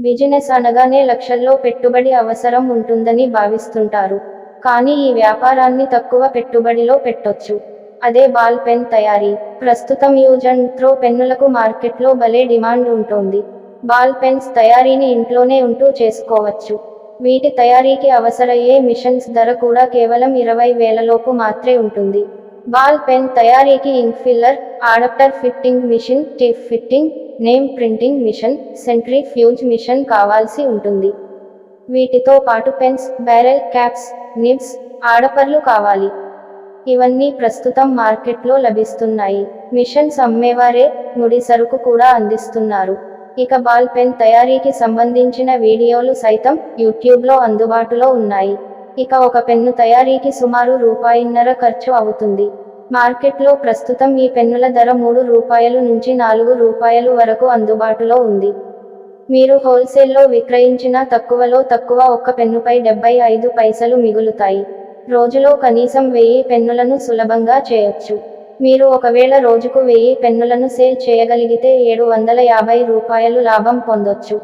Business అనగానే లక్షల్లో పెట్టుబడి అవసరం ఉంటుందని భావిస్తుంటారు. కానీ ఈ వ్యాపారాన్ని తక్కువ పెట్టుబడిలో పెట్టొచ్చు. అదే బాల్ పెన్ తయారీ. ప్రస్తుతం యూజ్ అండ్ త్రో పెన్నులకు మార్కెట్లో భలే డిమాండ్ ఉంటుంది. బాల్ పెన్స్ తయారీని ఇంట్లోనే ఉంటూ చేసుకోవచ్చు. వీటి తయారీకి అవసరయ్యే మిషన్స్ ధర కూడా కేవలం ఇరవై వేలలోపు మాత్రే ఉంటుంది. బాల్ పెన్ తయారీకి ink filler adapter fitting machine tip fitting name printing machine centrifuge machine కావాల్సి ఉంటుంది. వీటితో పాటు పెన్స్ బ్యారెల్ క్యాప్స్ నిబ్స్ ఆడపర్లు కావాలి. ఇవన్నీ ప్రస్తుతం మార్కెట్లో లభిస్తున్నాయి. మిషన్స్ అమ్మేవారే ముడి సరుకు కూడా అందిస్తున్నారు. ఇక బాల్ పెన్ తయారీకి సంబంధించిన వీడియోలు సైతం యూట్యూబ్లో అందుబాటులో ఉన్నాయి. ఇక ఒక పెన్ను తయారీకి సుమారు రూపాయిన్నర ఖర్చు అవుతుంది. మార్కెట్లో ప్రస్తుతం ఈ పెన్నుల ధర మూడు రూపాయలు నుంచి నాలుగు రూపాయలు వరకు అందుబాటులో ఉంది. మీరు హోల్సేల్లో విక్రయించిన తక్కువలో తక్కువ ఒక్క పెన్నుపై డెబ్బై ఐదు పైసలు మిగులుతాయి. రోజులో కనీసం వెయ్యి పెన్నులను సులభంగా చేయొచ్చు. మీరు ఒకవేళ రోజుకు వెయ్యి పెన్నులను సేల్ చేయగలిగితే ఏడు వందల యాభై రూపాయలు లాభం పొందొచ్చు.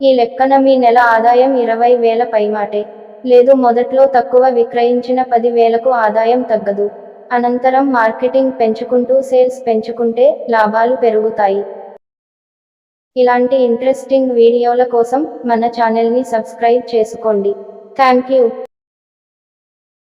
ఈ లెక్కన మీ నెల ఆదాయం ఇరవై వేల పైమాటే. లేదు మొదట్లో తక్కువ విక్రయించిన పది వేలకు ఆదాయం తగ్గదు. అనంతరం మార్కెటింగ్ పెంచుకుంటూ సేల్స్ పెంచుకుంటే లాభాలు పెరుగుతాయి. ఇలాంటి ఇంట్రెస్టింగ్ వీడియోల కోసం మన ఛానల్ని సబ్స్క్రైబ్ చేసుకోండి. Thank you